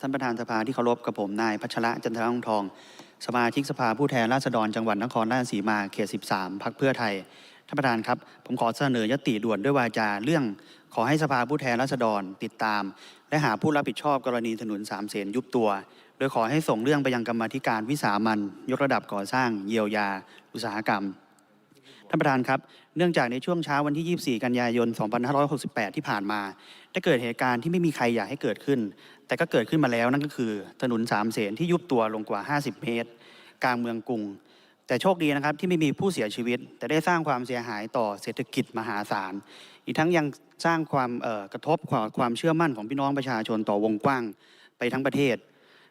ท่านประธานสภาที่เคารพกับผมนายพัชระจันทรองทอง สมาชิกสภาผู้แทนราษฎรจังหวัดนครราชสีมาเขต 13 พักเพื่อไทย ท่านประธานครับ ผมขอเสนอยติด่วนด้วยวาจาเรื่องขอให้สภาผู้แทนราษฎรติดตาม และหาผู้รับผิดชอบกรณีถนนสามเสนยุบตัว โดยขอให้ส่งเรื่องไปยังกรรมธิการวิสามันยกระดับก่อสร้างเยียวยา อุตสาหกรรม ท่านประธานครับ เนื่องจากในช่วงเช้าวันที่ 24 กันยายน 2568 ที่ผ่านมา ได้เกิดเหตุการณ์ที่ไม่มีใครอยากให้เกิดขึ้น แต่ก็เกิดขึ้นมาแล้วนั่นก็คือ ถนนสามเสนที่ยุบตัวลงกว่า 50 เมตร กลางเมืองกรุง แต่โชคดีนะครับที่ไม่มีผู้เสียชีวิต แต่ได้สร้างความเสียหายต่อเศรษฐกิจมหาศาล อีกทั้งยังสร้างความกระทบความเชื่อมั่นของพี่น้องประชาชนต่อวงกว้างไปทั้งประเทศ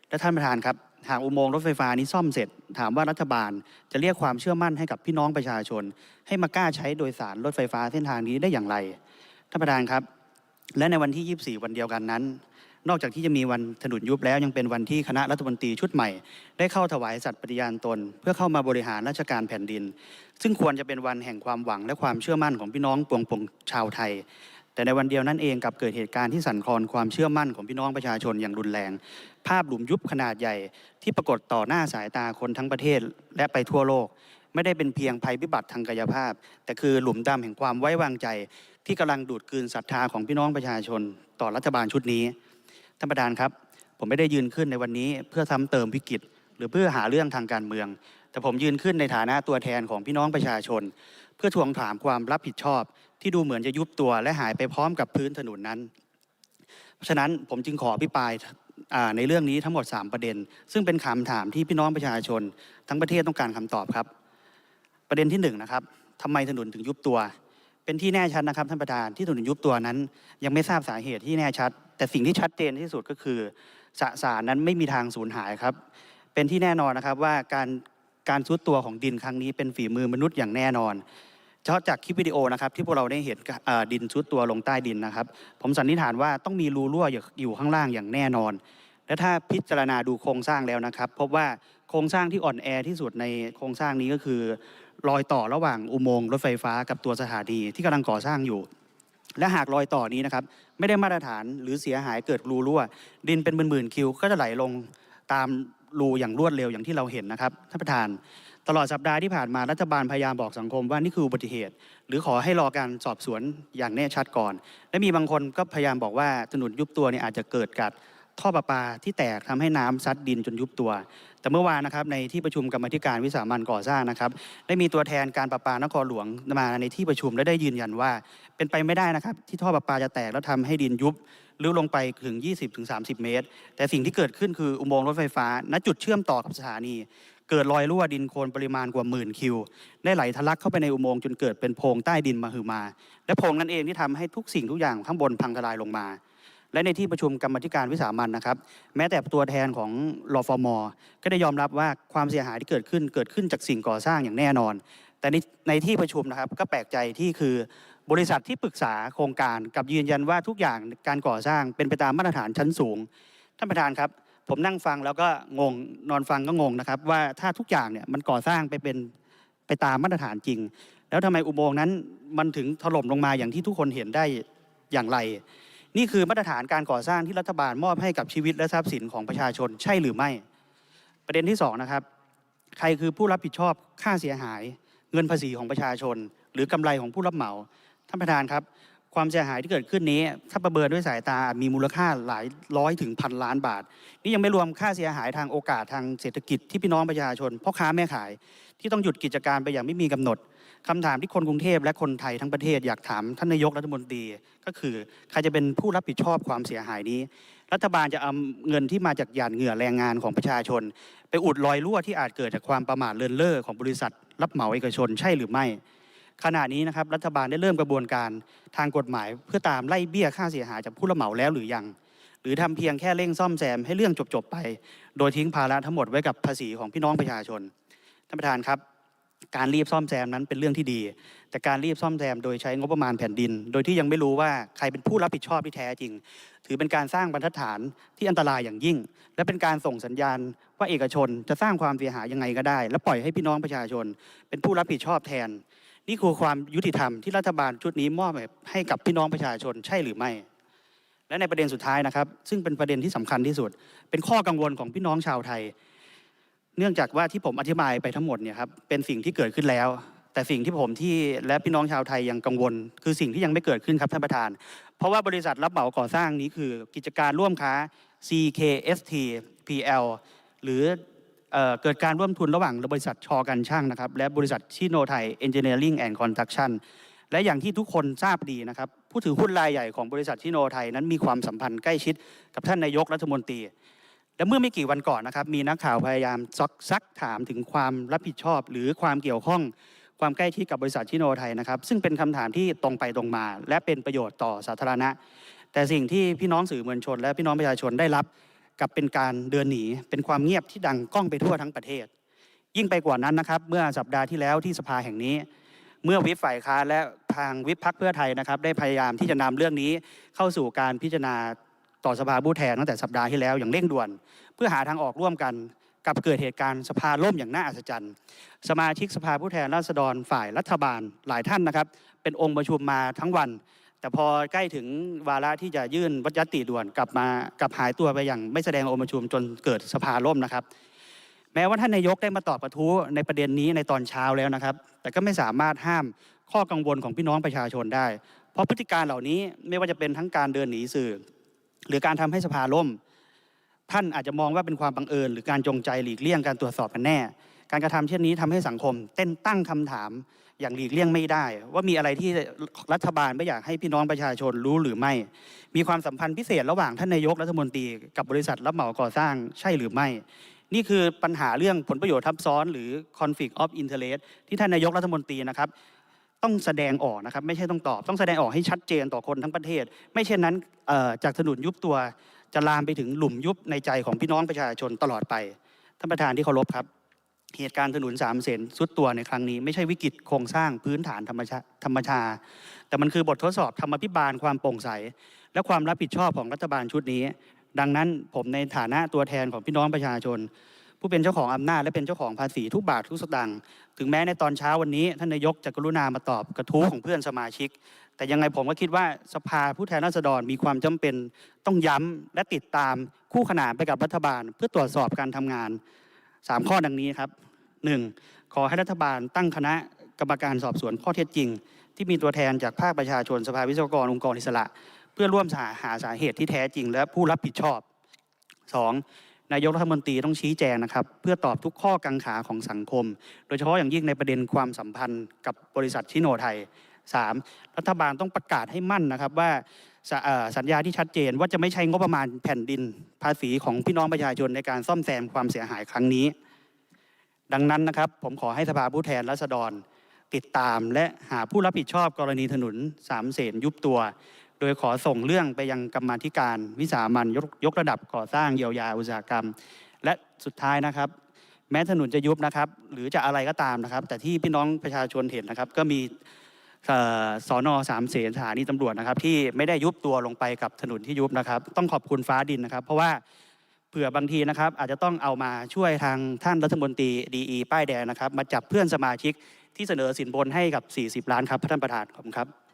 และท่านประธานครับ หากอุโมงค์รถไฟฟ้านี้ซ่อมเสร็จ ถามว่ารัฐบาลจะเรียกความเชื่อมั่นให้กับพี่น้องประชาชน ให้มากล้าใช้โดยสารรถไฟฟ้าเส้นทางนี้ได้อย่างไรท่านประธานครับ และในวันที่ 24 วันเดียวกันนั้น นอกจากที่จะมีวันถนนยุบแล้วยังเป็นวันที่คณะรัฐมนตรีชุดใหม่ ได้เข้าถวายสัตย์ปฏิญาณตน เพื่อเข้ามาบริหารราชการแผ่นดิน ซึ่งควรจะเป็นวันแห่งความหวังและความเชื่อมั่นของพี่น้องปวงปวงชาวไทย แต่ในวันเดียวนั้นเองกับเกิดเหตุการณ์ที่สั่นคลอนความเชื่อมั่นของพี่น้องประชาชนอย่างรุนแรง ภาพหลุมยุบขนาดใหญ่ที่ปรากฏต่อหน้าสายตาคนทั้งประเทศและไปทั่วโลก ไม่ได้เป็นเพียงภัยพิบัติทางกายภาพ แต่คือหลุมดำแห่งความไว้วางใจ ที่กำลังดูดกลืนศรัทธาของพี่น้องประชาชน ต่อรัฐบาลชุดนี้ท่านประธานครับ ผมไม่ได้ยืนขึ้นในวันนี้เพื่อซ้ำเติมวิกฤต หรือเพื่อหาเรื่องทางการเมือง แต่ผมยืนขึ้นในฐานะตัวแทนของพี่น้องประชาชน เพื่อทวงถามความรับผิดชอบ ที่ดูเหมือนจะยุบตัวและหายไปพร้อมกับพื้นถนนนั้น เพราะฉะนั้นผมจึงขออภิปรายในเรื่องนี้ทั้งหมด 3 ประเด็น ซึ่งเป็นคำถามที่พี่น้องประชาชน ทั้งประเทศต้องการคำตอบครับ ประเด็นที่1นงนะครับทำไมถนนถึงยุบตัว เป็นที่แน่ชัดนะครับท่านประธานที่ถนนยุบตัวนั้น ยังไม่ทราบสาเหตุที่แน่ชัด แต่สิ่งที่ชัดเจนที่สุดก็คือสสารนั้นไม่มีทางสูญหายครับ เป็นที่แน่นอนนะครับว่าการการซุดตัวของดินครั้งนี้เป็นฝีมือมนุษย์อย่างแน่นอน ฉพาะจากคลิปวิดีโอนะครับที่พวกเราได้เห็นดินซุดตัวลงใต้ดินนะครับ ผมสันนิษฐานว่าต้องมีรูรั่วอยู่ข้างล่างอย่างแน่นอน และถ้าพิจารณาดูโครงสร้างแล้วนะครับ พบว่าโครงสร้างที่อ่อนแอที่สุดในโครงสร้างนี้ก็คือ รอยต่อระหว่างอุโมงค์รถไฟฟ้ากับตัวสถานีที่กำลังก่อสร้างอยู่ และหากรอยต่อนี้นะครับไม่ได้มาตรฐานหรือเสียหายเกิดรูรั่ว ดินเป็นหมื่นๆคิวก็จะไหลลงตามรูอย่างรวดเร็วอย่างที่เราเห็นนะครับท่านประธาน ตลอดสัปดาห์ที่ผ่านมารัฐบาลพยายามบอกสังคมว่านี่คืออุบัติเหตุ หรือขอให้รอการสอบสวนอย่างแน่ชัดก่อน และมีบางคนก็พยายามบอกว่าถนนยุบตัวเนี่ยอาจจะเกิดกับท่อประปาที่แตกทำให้น้ำซัดดินจนยุบตัว แต่เมื่อวานนะครับในที่ประชุมกรรมธิการวิสามันก่อสร้างนะครับได้มีตัวแทนการประปานครหลวงมาในที่ประชุมและได้ยืนยันว่า เป็นไปไม่ได้นะครับที่ท่อประปาจะแตกแล้วทำให้ดินยุบลึกลงไปถึง 20-30 เมตร แต่สิ่งที่เกิดขึ้นคืออุโมงค์รถไฟฟ้า ณจุดเชื่อมต่อกับสถานี เกิดรอยรั่วดินโคลนปริมาณกว่าหมื่นคิว ได้ไหลทะลักเข้าไปในอุโมงค์จนเกิดเป็นโพรงใต้ดินมาหือมา และโพรงนั้นเองที่ทำให้ทุกสิ่งทุกอย่างข้างบนพังทลายลงมา และในที่ประชุมกรรมธิการวิสามันนะครับ แม้แต่ตัวแทนของรฟมก็ได้ยอมรับว่าความเสียหายที่เกิดขึ้นเกิดขึ้นจากสิ่งก่อสร้างอย่างแน่นอน แต่ในในที่ประชุมนะครับก็แปลกใจที่คือบริษัทที่ปรึกษาโครงการกับยืนยันว่าทุกอย่างการก่อสร้างเป็นไปตามมาตรฐานชั้นสูง ท่านประธานครับ ผมนั่งฟังแล้วก็งงนอนฟังก็งงนะครับ ว่าถ้าทุกอย่างเนี่ยมันก่อสร้างไปเป็นไปตามมาตรฐานจริง แล้วทำไมอุโมงค์นั้นมันถึงถล่มลงมาอย่างที่ทุกคนเห็นได้อย่างไร นี่คือมาตรฐานการก่อสร้างที่รัฐบาลมอบให้กับชีวิตและทรัพย์สินของประชาชนใช่หรือไม่ ประเด็นที่สองนะครับใครคือผู้รับผิดชอบค่าเสียหาย เงินภาษีของประชาชน หรือกำไรของผู้รับเหมาท่านประธานครับ ความเสียหายที่เกิดขึ้นนี้ ถ้าประเมินด้วยสายตาอาจมีมูลค่าหลายร้อยถึงพันล้านบาท นี่ยังไม่รวมค่าเสียหายทางโอกาสทางเศรษฐกิจที่พี่น้องประชาชนพ่อค้าแม่ขาย ที่ต้องหยุดกิจการไปอย่างไม่มีกำหนดคำถามที่คนกรุงเทพและคนไทยทั้งประเทศอยากถามท่านนายกรัฐมนตรีก็คือใครจะเป็นผู้รับผิดชอบความเสียหายนี้ รัฐบาลจะเอาเงินที่มาจากหยาดเหงื่อแรงงานของประชาชน ไปอุดรอยรั่วที่อาจเกิดจากความประมาทเลินเล่อของบริษัท รับเหมาเอกชนใช่หรือไม่ ขณะนี้นะครับรัฐบาลได้เริ่มกระบวนการทางกฎหมาย เพื่อตามไล่เบี้ยค่าเสียหายจากผู้รับเหมาแล้วหรือยัง หรือทำเพียงแค่เร่งซ่อมแซมให้เรื่องจบๆไป โดยทิ้งภาระทั้งหมดไว้กับภาษีของพี่น้องประชาชนท่านประธานครับการรีบซ่อมแซมนั้นเป็นเรื่องที่ดี แต่การรีบซ่อมแซมโดยใช้งบประมาณแผ่นดิน โดยที่ยังไม่รู้ว่าใครเป็นผู้รับผิดชอบที่แท้จริง ถือเป็นการสร้างบรรทัดฐานที่อันตรายอย่างยิ่ง และเป็นการส่งสัญญาณว่าเอกชนจะสร้างความเสียหายยังไงก็ได้ และปล่อยให้พี่น้องประชาชน เป็นผู้รับผิดชอบแทน นี่คือความยุติธรรมที่รัฐบาลชุดนี้มอบให้กับพี่น้องประชาชนใช่หรือไม่ และในประเด็นสุดท้ายนะครับ ซึ่งเป็นประเด็นที่สำคัญที่สุด เป็นข้อกังวลของพี่น้องชาวไทย เนื่องจากว่าที่ผมอธิบายไปทั้งหมดเนี่ยครับเป็นสิ่งที่เกิดขึ้นแล้ว แต่สิ่งที่ผมที่และพี่น้องชาวไทยยังกังวล คือสิ่งที่ยังไม่เกิดขึ้นครับท่านประธาน เพราะว่าบริษัทรับเหมาก่อสร้างนี้คือกิจการร่วมค้า CKST PL หรือ เกิดการร่วมทุนระหว่างบริษัทชอกันช่างนะครับและบริษัทชิโนไทย Engineering and Construction และอย่างที่ทุกคนทราบดีนะครับ ผู้ถือหุ้นรายใหญ่ของบริษัทชิโนไทยนั้นมีความสัมพันธ์ใกล้ชิดกับท่านนายกรัฐมนตรี และเมื่อไม่กี่วันก่อนนะครับ มีนักข่าวพยายามซักซักถามถึงความรับผิดชอบ หรือความเกี่ยวข้องความใกล้ชิดกับบริษัทชิโนไทยนะครับ ซึ่งเป็นคำถามที่ตรงไปตรงมา และเป็นประโยชน์ต่อสาธารณะ แต่สิ่งที่พี่น้องสื่อมวลชน และพี่น้องประชาชนได้รับ กับเป็นการเดินหนี เป็นความเงียบที่ดังก้องไปทั่วทั้งประเทศ ยิ่งไปกว่านั้นนะครับ เมื่อสัปดาห์ที่แล้วที่สภาแห่งนี้ เมื่อวิปฝ่ายค้านและทางวิปพักเพื่อไทยนะครับ ได้พยายามที่จะนำเรื่องนี้เข้าสู่การพิจารณาต่อสภาผู้แทนตั้งแต่สัปดาห์ที่แล้วอย่างเร่งด่วน เพื่อหาทางออกร่วมกันกับเกิดเหตุการณ์สภาล่มอย่างน่าอัศจรรย์ สมาชิกสภาผู้แทนราษฎรฝ่ายรัฐบาลหลายท่านนะครับ เป็นองค์ประชุมมาทั้งวัน แต่พอใกล้ถึงวาระที่จะยื่นวัยติด่วนกลับมากลับหายตัวไปอย่างไม่แสดงองค์ประชุมจนเกิดสภาล่มนะครับ แม้ว่าท่านนายกได้มาตอบกระทู้ในประเด็นนี้ในตอนเช้าแล้วนะครับ แต่ก็ไม่สามารถห้ามข้อกังวลของพี่น้องประชาชนได้ เพราะพฤติการเหล่านี้ไม่ว่าจะเป็นทั้งการเดินหนีสื่อ หรือการทำให้สภาล่ม ท่านอาจจะมองว่าเป็นความบังเอิญ หรือการจงใจหลีกเลี่ยงการตรวจสอบกันแน่ การกระทำเช่นนี้ทำให้สังคม เต้นตั้งคำถาม อย่างหลีกเลี่ยงไม่ได้ ว่ามีอะไรที่รัฐบาลไม่อยากให้พี่น้องประชาชนรู้หรือไม่ มีความสัมพันธ์พิเศษระหว่างท่านนายกรัฐมนตรีกับบริษัทรับเหมาก่อสร้างใช่หรือไม่ นี่คือปัญหาเรื่องผลประโยชน์ทับซ้อนหรือ conflict of interest ที่ท่านนายกรัฐมนตรีนะครับต้องแสดงออกนะครับไม่ใช่ต้องตอบ ต้องแสดงออกให้ชัดเจนต่อคนทั้งประเทศ ไม่เช่นนั้นจากถนนยุบตัวจะลามไปถึงหลุมยุบในใจของพี่น้องประชาชนตลอดไป ท่านประธานที่เคารพครับ เหตุการณ์ถนนสามเสนสุดตัวในครั้งนี้ ไม่ใช่วิกฤตโครงสร้างพื้นฐานธรรมชาธรรมชา แต่มันคือบททดสอบธรรมพิบาลความโปร่งใส และความรับผิดชอบของรัฐบาลชุดนี้ ดังนั้นผมในฐานะตัวแทนของพี่น้องประชาชน ผู้เป็นเจ้าของอำนาจและเป็นเจ้าของภาษีทุกบาททุกสตางค์ถึงแม้ในตอนเช้าวันนี้ ท่านนายกจะกรุณามาตอบกระทู้ของเพื่อนสมาชิก แต่ยังไงผมก็คิดว่าสภาผู้แทนราษฎรมีความจำเป็นต้องย้ำและติดตามคู่ขนานไปกับรัฐบาล เพื่อตรวจสอบการทำงาน 3 ข้อดังนี้ครับ 1. ขอให้รัฐบาลตั้งคณะกรรมการสอบสวนข้อเท็จจริง ที่มีตัวแทนจากภาคประชาชนสภาวิศวกรองค์กรอิสระ เพื่อร่วมหาหาสาเหตุที่แท้จริง และผู้รับผิดชอบ 2. นายกรัฐมนตรีต้องชี้แจงนะครับ เพื่อตอบทุกข้อกังขาของสังคม โดยเฉพาะอย่างยิ่งในประเด็นความสัมพันธ์กับบริษัทชิโนไทย 3. รัฐบาลต้องประกาศให้มั่นนะครับว่า สสัญญาที่ชัดเจนว่าจะไม่ใช้งบประมาณแผ่นดินภาษีของพี่น้องประชาชนในการซ่อมแซมความเสียหายครั้งนี้ ดังนั้นนะครับ ผมขอให้สภาผู้แทนราษฎรติดตามและหาผู้รับผิดชอบกรณีถนนสามเสนยุบตัว โดยขอส่งเรื่องไปยังกรรมาธิการ วิสามันยกยกระดับก่อสร้างเยียวยาอุตสาหกรรม และสุดท้ายนะครับ แม้ถนนจะยุบนะครับ หรือจะอะไรก็ตามนะครับ แต่ที่พี่น้องประชาชนเห็นนะครับ ก็มี สอนอสามเสนสถานีตำรวจนะครับ ที่ไม่ได้ยุบตัวลงไปกับถนนที่ยุบนะครับ ต้องขอบคุณฟ้าดินนะครับ เพราะว่าเผื่อบางทีนะครับ อาจจะต้องเอามาช่วยทางท่านรัฐมนตรีดีป้ายแดงนะครับ มาจับเพื่อนสมาชิกที่เสนอสินบนให้กับ 40 ล้านครับท่านประธานขอบคุณครับ